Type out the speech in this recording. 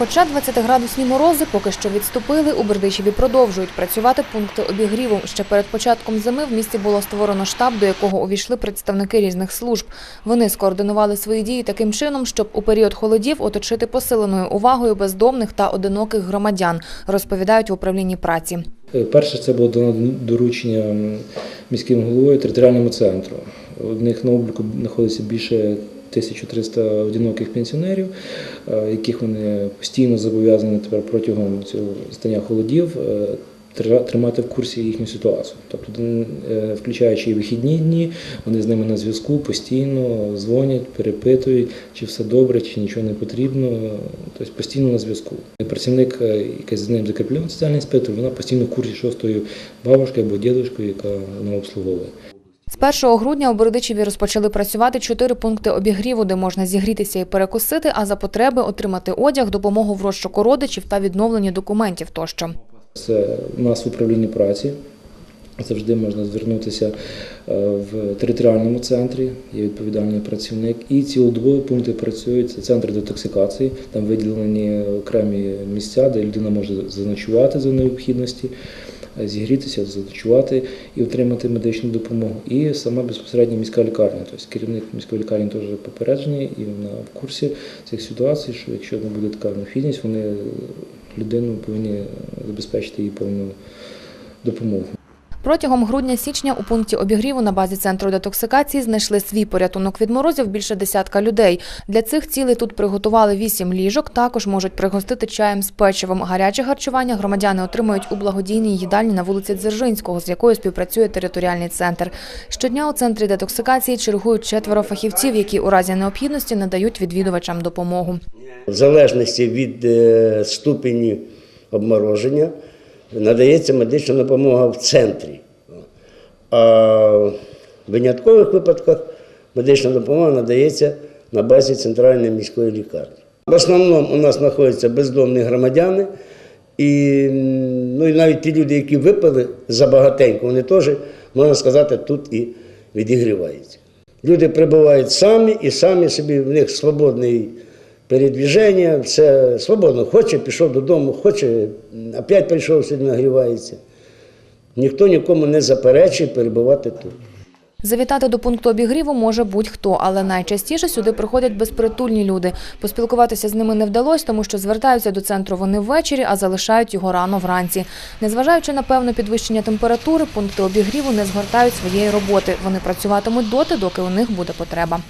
Хоча 20-градусні морози поки що відступили, у Бердичеві продовжують працювати пункти обігріву. Ще перед початком зими в місті було створено штаб, до якого увійшли представники різних служб. Вони скоординували свої дії таким чином, щоб у період холодів оточити посиленою увагою бездомних та одиноких громадян, розповідають в управлінні праці. Е, Перше це було дано доручення міським головою територіальному центру. У них на обліку знаходиться більше 1300 одиноких пенсіонерів, е, яких вони постійно зобов'язані тепер протягом цього стання холодів е, тримати в курсі їхню ситуацію. Тобто, е, включаючи і вихідні дні, вони з ними на зв'язку постійно дзвонять, перепитують, чи все добре, чи нічого не потрібно. Тобто постійно на зв'язку. Працівник, який з ним закріплений соціальний інспектор, вона постійно в курсі шостою бабушкою або дідушкою, яка вона обслуговує. З 1 грудня у Бородичеві розпочали працювати чотири пункти обігріву, де можна зігрітися і перекусити, а за потреби отримати одяг, допомогу в розшуку родичів та відновлення документів тощо. Це у нас в управлінні праці. Завжди можна звернутися е, в територіальному центрі, є відповідальний працівник. І цілодобові пункти працюють. Це центр детоксикації, там виділені окремі місця, де людина може заночувати за необхідності, е, зігрітися, заночувати і отримати медичну допомогу. І сама безпосередньо міська лікарня. Тобто керівник міської лікарні теж попереджений і вона в курсі цих ситуацій, що якщо не буде така необхідність, вони людину повинні забезпечити їй повну допомогу. Протягом грудня-січня у пункті обігріву на базі центру детоксикації знайшли свій порятунок від морозів більше десятка людей. Для цих цілей тут приготували вісім ліжок. Також можуть пригостити чаєм з печивом. Гаряче харчування громадяни отримують у благодійній їдальні на вулиці Дзержинського, з якою співпрацює територіальний центр. Щодня у центрі детоксикації чергують четверо фахівців, які у разі необхідності надають відвідувачам допомогу. В залежності від е, ступені обмороження надається медична допомога в центрі. А в виняткових випадках медична допомога надається на базі центральної міської лікарні. В основному у нас знаходяться бездомні громадяни, і, ну, і навіть ті люди, які випили забагатенько, вони теж, можна сказати, тут і відігріваються. Люди прибувають самі і самі собі, в них свободний передвіження, все свободно. Хоче, пішов додому, хоче, опять прийшов, сьогодні нагрівається. Ніхто нікому не заперечує перебувати тут. Завітати до пункту обігріву може будь-хто, але найчастіше сюди приходять безпритульні люди. Поспілкуватися з ними не вдалося, тому що звертаються до центру вони ввечері, а залишають його рано вранці. Незважаючи на певне підвищення температури, пункти обігріву не згортають своєї роботи. Вони працюватимуть доти, доки у них буде потреба.